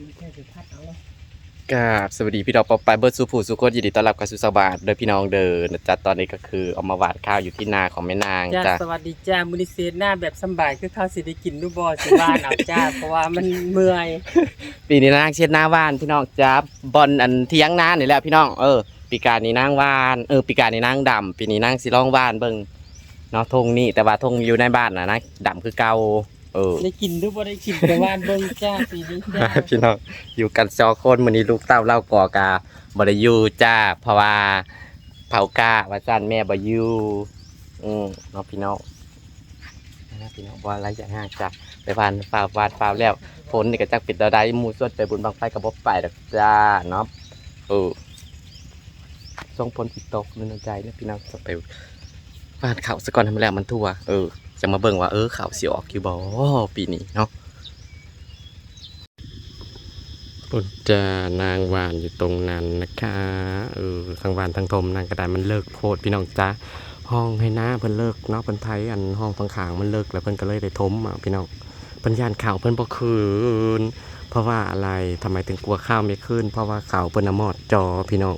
กินแค่สิพัดเอาเลยกราบสวัสดีพี่น้องปอปายเบิร์ดสุผู้สุโคตยินดีต้อนรับเข้าสู่สบาทโดยพี่น้องเดินนะจ๊ะตอนนี้ก็คือเอามาหวานข้าวอยู่ที่นาของแม่นางจ้าจ้ะสวัสดีจ้ามุนิเซตหน้าแบบสำบายคือข้าวสิได้กินดูบอสิบ้านเอาจ้า เพราะว่ามันเมื่อยปีนี้นางเช็ดหน้าว่านพี่น้องจ้าบอลอันเที่ยงนานี่แหละพี่น้องเออปีการนี้นางว่านเออปีการนี้นางดำปีนี้นางสิร้องว่านเบิ่งเนาะธงนี่แต่ว่าธงอยู่ในบ้านนะนะดำคือเก่า เออได้กินดูบ่ได้กินแต่ว่านเบิ่งจ้าปีนี้จ้าพี่น้องอยู่กันสองคนมื้อนี้ลูกเต้าเล่าก่อกาบ่ได้อยู่จ้า เพราะว่าเผากาว่าซั่นแม่บ่อยู่อืมเนาะพี่น้องนะพี่น้องบ่อะไรอย่างห่างจ้ะไปวานฟ้าวานฟ้าวแล้วฝนนี่ก็จักปิดดาวใดหมู่สวดไปบุญบังไฟก็บ่ไปดอกจ้าเนาะเออส่งผลติดตกนึกใจนะพี่น้องจะไปวานเขาซะก่อนให้มันแล้วมันทั่วเออ จะมาเบิ่งว่าเออเขาวสิออกอยู่บ่ปีนี้เนาะปุจจานางวานอยู่ตรงนั้นนะคะเออทางวานทางทมนางกระดานมันเลิกโพดพี่น้องจ้าห้องให้หน้าเพิ่นเลิกเนาะเพิ่นไทยอันห้องฟังขางมันเลิกแล้วเพิ่นก็เลยได้ทมอะพี่น้องเพิ่นยานข่าวเพิ่นบ่คืน เพราะว่าอะไรทำไมถึงกลัวข้าวไม่ขึ้นเพราะว่าข่าวเพิ่นน่ะหมอดจอพี่น้อง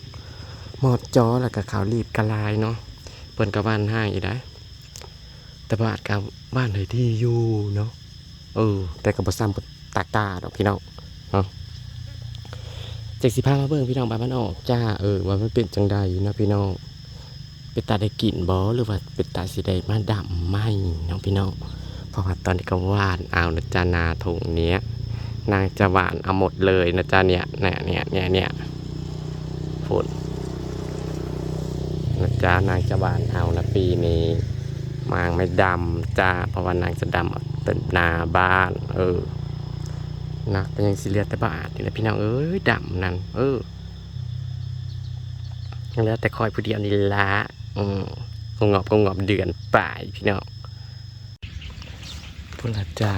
หมอดจอแล้วก็ข่าวรีบกระลายเนาะเพิ่นก็บ้านห้างอีได้ แต่บ้าดกับบ้านไหนที่อยู่เนาะเออ แต่ก็บ่ซ้ำกับตากตาดอกพี่น้องเนาะจากสิพามาเบิ่งพี่น้องบ้านมันออกจ้าเออว่ามันเป็นจังใดเนาะพี่น้องเป็นตาได้กลิ่นบ่หรือว่าเป็นตาสิได้มาดำไหมน้องพี่น้องเพราะว่าตอนนี้ก็หวานเอานะจ้านาทงเนี้ยนางจะหวานเอาหมดเลยนะจ้าเนี่ยเนี่ยเนี่ยเนี่ยเนี่ยฝนนะจ้านางจะหวานเอานะปีนี้ มางไม่ดำจ้าเพราะว่านางจะดำเป็นนาบ้าน เออนักเป็นยังสิเลียแต่บาทนี่แหละพี่น้องเอ้ยดำนั่นเออแล้วแต่คอยผู้เดียวนี่ละอืมคงงอบคงงอบเดือนป่ายพี่น้องพุละจา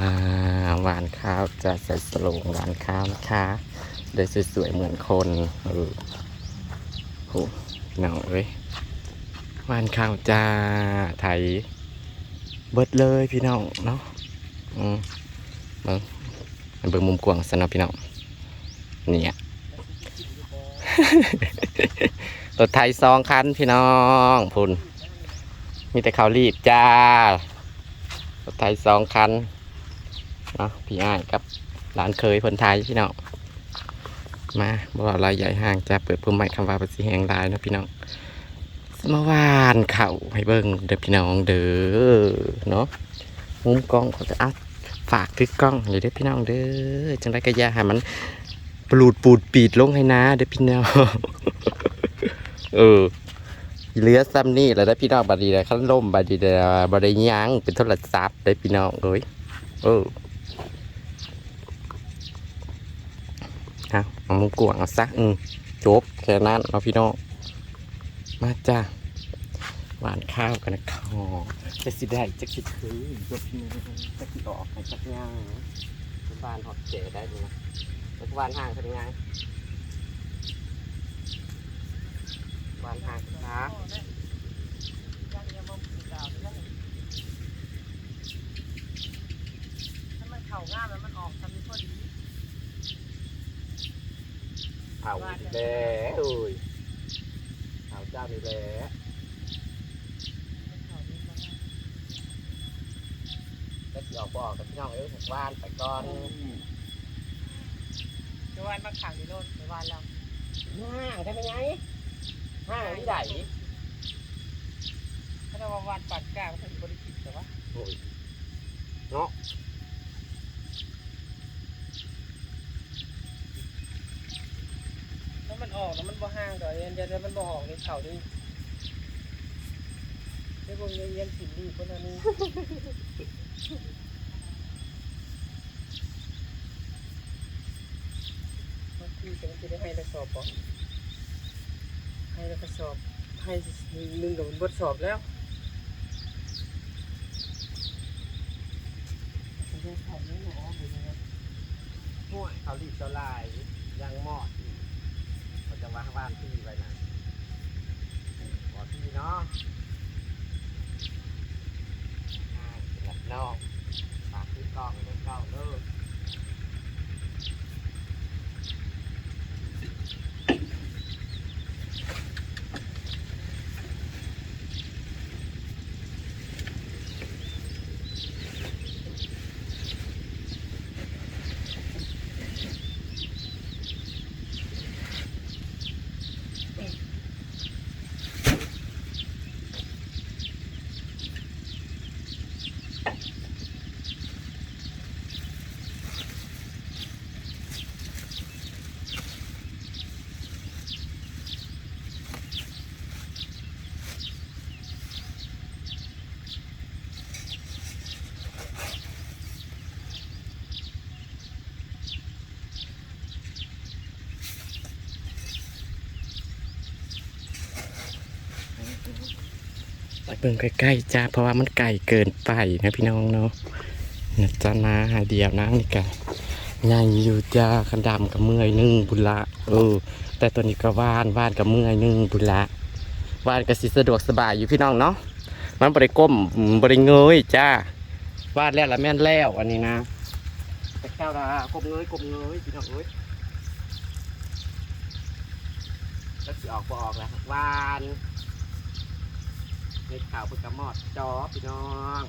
หวานข้าวจะใส่สโลงหวานข้าวนะคะเดยสวยๆเหมือนคนเออโหพี่น้องเอ้ยหวานข้าวจ้าไทย เบิดเลยพี่น้องเนาะอืมเบิ่งมันเบิ่งมุมกว้างสนอพี่น้องเนี่ยรถไทยสองคันพี่น้องพุ่นมีแต่เขาวรีบจ้ารถไทยสองคันเนาะพี่อ้ายกับหลานเคยคนไทยพี่น้องมาบอกอะไรใหญ่ห้างจะเปิดพุ่มไม้คำว่าภาษีแห่งลายนะพี่น้อง มื่อวานเข่าให้เบิ่งเด้อพี่น้องเด้อเนาะมุมกล้องเขาจะอัดฝากทึกกล้องเลยเด้อพี่น้องเด้อจังไรก็ยาห้มันปลูดปูดปีดลงให้นะเด้อพี่น้องเออเหลือซ้ำนี่แหละเด้พี่น้องบัดนี้เลยขั้นล่มบัดนี้เลยบัดนี้ยั้งเป็นโทรศัพท์เด้พี่น้องเอ้ยเออเอาเอามุมกวางเอาซะอืมจบแค่นั้นเอาพี่น้องมาจ้า หวานข้าวกันนะคอจะสิได้จะคิดคือจบพี่น้องจะคิดออกให้จักย่างบ้านหอดเจ๋ได้ดูนะแล้วบ้านห่างเป็นยังไงบ้านห่างช้าถ้ามันเข่างามแล้วมันออกทำนี้พอดีเอาอีกแล้วเอ้ยเอาเจ้านี่แหละ จะสิออกบออกกับพี่น้องเอ้ยบ้านไปก่อนจะวานมาขังอยู่โน่นไปวานเราห่างใช่ไหมไงห่างที่ไหนถ้าเราวานปัดกล้าก็ถึงบริกิตแต่ว่าโอ้ยเนาะแล้วมันออกแล้วมันบ่ห่างต่อเย็นเดี๋ยวมันบ่ออกในเข่านี่ไอ้พวกนี้เย็นสินดีคนนั้นนี่ บางทีจะมันจะได้ให้กระสอบป่ะให้แล้วกระสอบให้หนึ่งกับมันบดสอบแล้วห่วยเขารีบเจ้าลายยังหมอดอีกเขาจะวางบ้านที่ไว้นะหมอที่เนาะหลับนอกฝากที่กล้องเล่นกล้องเด้อ บิ่งใกล้ๆจ้าเพราะว่ามันไกลเกินไปนะพี่น้องเนาะนะจ้านะหาเดียวนะนี่กันใหญ่อยู่จ้าขันดำกับเมื่อยหนึ่งบุญละเออ แต่ตัวนี้ก็ว่านว่านกับเมื่อยหนึ่งบุญละว่านก็สิสะดวกสบายอยู่พี่น้องเนาะมันบริก้มบริเงยจ้าวาดแล้วละแม่นแล้วอันนี้นะแต่เจ้าละกลมเงยกลมเงยพี่น้องเอ้ยแล้วสิออกบ่ออกแล้ววาน เห็ดขาวเพิ่งกระมอดจอพี่น้อง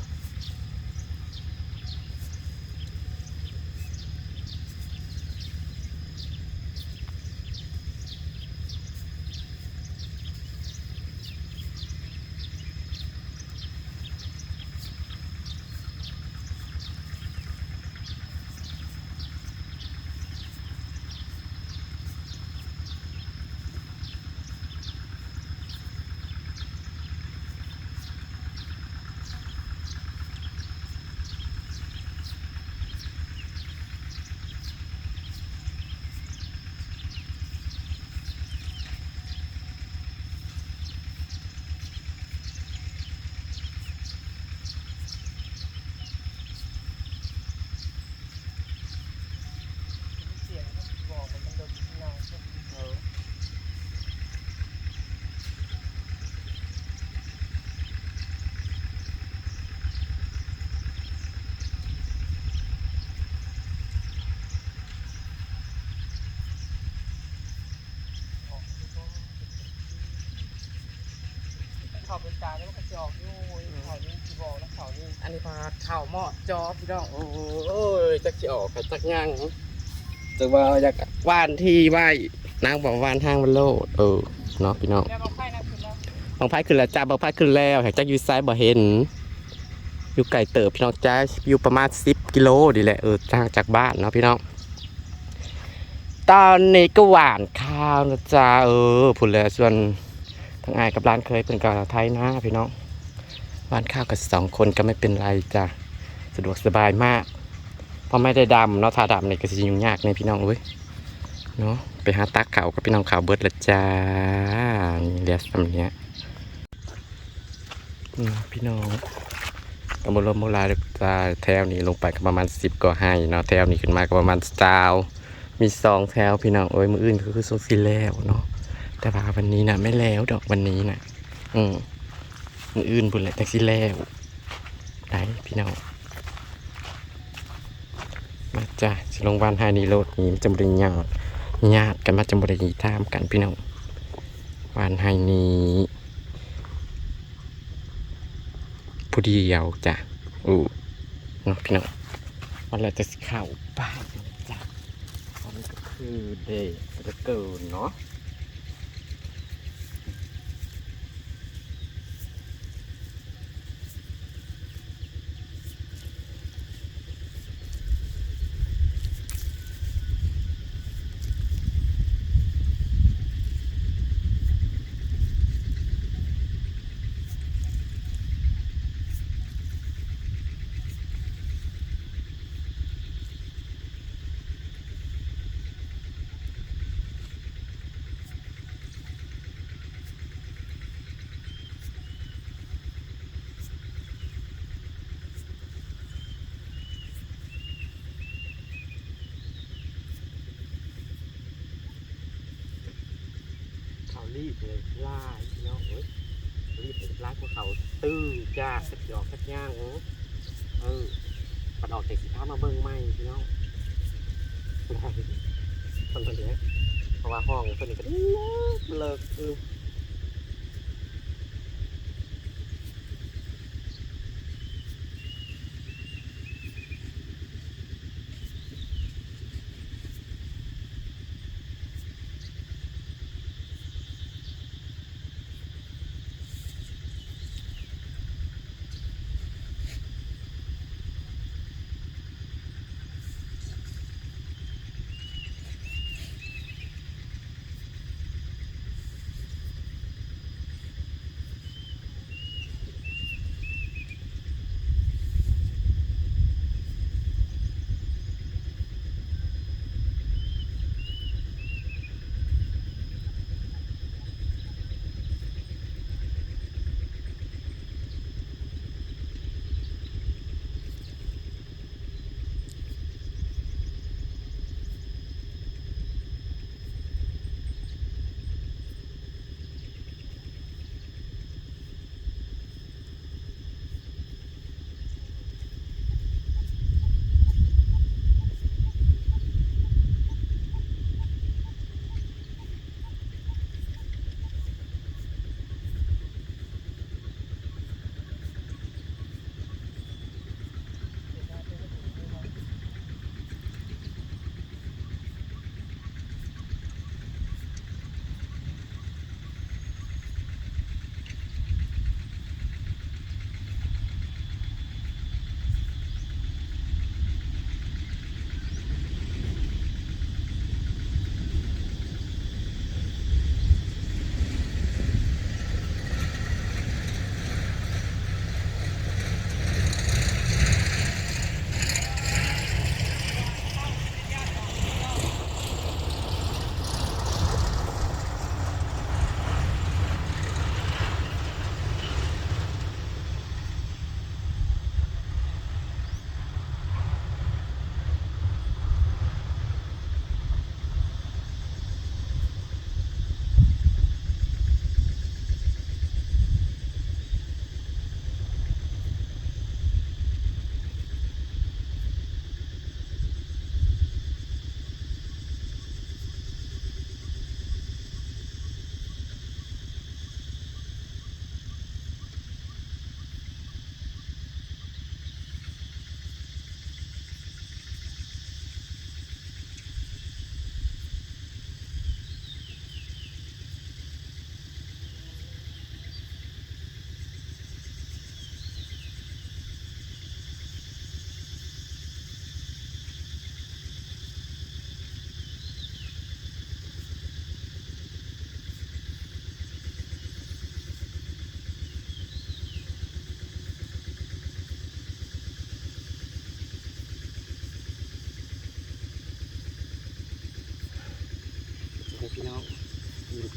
เสียงบอกมันโดนนาวเออ เขาเป็น ตาแล้วมันก็จะออกอยู่เขานี่ที่บอกแล้วเขานี่อันนี้พาเข่าหมอจอพี่น้องโอ้ยจักสิออกกับจักย่างจักว่าอยากว่านที่ไหวนางบอกว่านทางมันโลดเออเนาะพี่น้องแล้วเราไข่นะคุณแล้วบางพายขึ้นแล้วจ้าบางพายขึ้นแล้วแหกจักอยู่ซ้ายบ่เห็น อยู่ไก่เติบพี่น้องจ้าอยู่ประมาณ10กิโลดีแหละเออทางจากบ้านเนาะพี่น้องตอนนี้ก็หวานข้าวนะจ้าเออพูดแล้วส่วน ทางอายกับร้านเคยเป็นกับไทยนะพี่น้องหวานข้าวกับสองคนก็ไม่เป็นไรจ้าสะดวกสบายมากเพราะไม่ได้ดำเนาะถ้าดำเนี่ยก็จะยุ่งยากเนี่ยพี่น้องเว้ยเนาะไปหาตักข่าวกับพี่น้องข่าวเบิดละจ้านี่เรียกสำเนี้ยพี่น้องตำบลลมโบราณตาแถวนี้ลงไปก็ประมาณสิบก็ให้เนาะแถวนี้ขึ้นมาก็ประมาณสาวมีสองแถวพี่น้องโอ้ยมืออื่นก็คือทรงสีแล้วเนาะ แต่ว่าวันนี้นะไม่แล้วดอกวันนี้นะอืมอื่นบุญแหละแต่สีแล้วได้พี่น้องมาจ้ะสิลงวันไฮนีโรดนี้จำบริญญาญาติกันมาจำบริญท่ามกันพี่น้องวันไฮนี้ผู้เดียวจ้ะอู้เนาะพี่น้องวันเราจะเข้าบ้านจ้ะตอนนี้ก็คือเดย์จะเกินเนาะ รีบเลยล่าพี่น้องเอ้ยรีบเลยล่าพวกเขาตื้อจ้าสักหยอกสักย่างเออเออปัดออกจากสิท้ามาเบิ่งไม่เนาะได้คนคนเดียวเพราะว่าห้องคนนี้ก็เลิกเลิก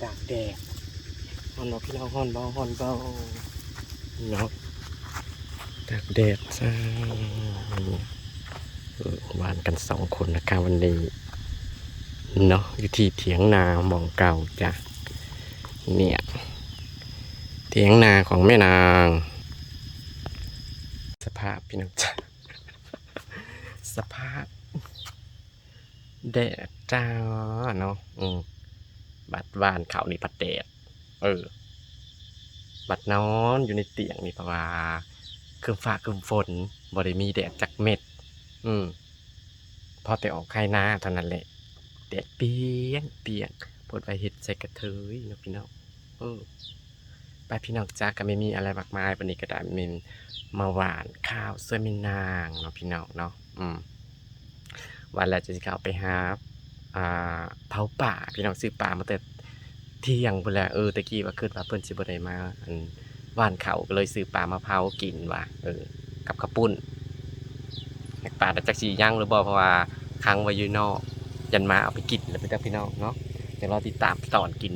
ากแดดฮอนบ่พี่น้องฮอนบ่ฮอนบ่เนาะตากแดดจ้าหวานกันสองคนนะคะวันนี้เนาะอยู่ที่เถียงนาหมองเก่าจ้ะเนี่ยเถียงนาของแม่นาง สภาพพี่น้องจ้ะสภาพแดดจ้าเนาะอืม บัดวานเขานี่ปัดแดด เออ บัดนอนอยู่ในเตียงนี่เพราะว่าเครื่องฟ้าเครื่องฝนบ่ได้มีแดดจักเม็ด อืม พอแต่ออกไข่นาเท่านั้นแหละแดดเปียงเปียงปวดไปเห็ดใส่กระเทยนะพี่น้องเออไปพี่น้องจ้าก็ไม่มีอะไรมากมายวันนี้ก็ได้มีมาหวานข้าวเสื้อมินางเนาะพี่น้องเนาะอืมวันแรกจะเข้าไปหา อ่าเผาป่าพี่น้องซื้อป่ามาแต่เที่ยงพุ่นแหละเออตะกี้ว่าขึ้นว่าเพิ่นสิบ่ได้มาอันว่านเขาก็เลยซื้อป่ามาเผากินว่ะเออกับข้าวปุ้นป่าจักสิย่างหรือบ่เพราะว่าค้างไว้อยู่นอกยันมาเอาไปกินแล้วพี่น้งพี่น้องเนาะเดี๋ยวรอติดตามตอนกิน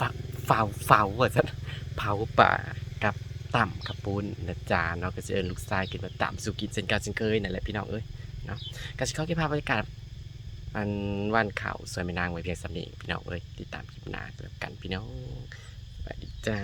ฝักเฝ้าเฝ้าว่าซั่นเผาป่ากับต่ำข้าวปุ้นนะจ๊ะเนาะก็สิเอินลูกชายกินมาต่ำสู่กินเช่นกันเช่นเคยนั่นแหละพี่น้องเอ้ยเนาะกสิเขาเก็บภาพบรรยากาศ อันวันเขาสวยไม่นางไว้เพียงสำนียงพี่น้องเอ้ยติดตามคลิปหน้าแล้วกันพี่น้องสวัสดีจ้า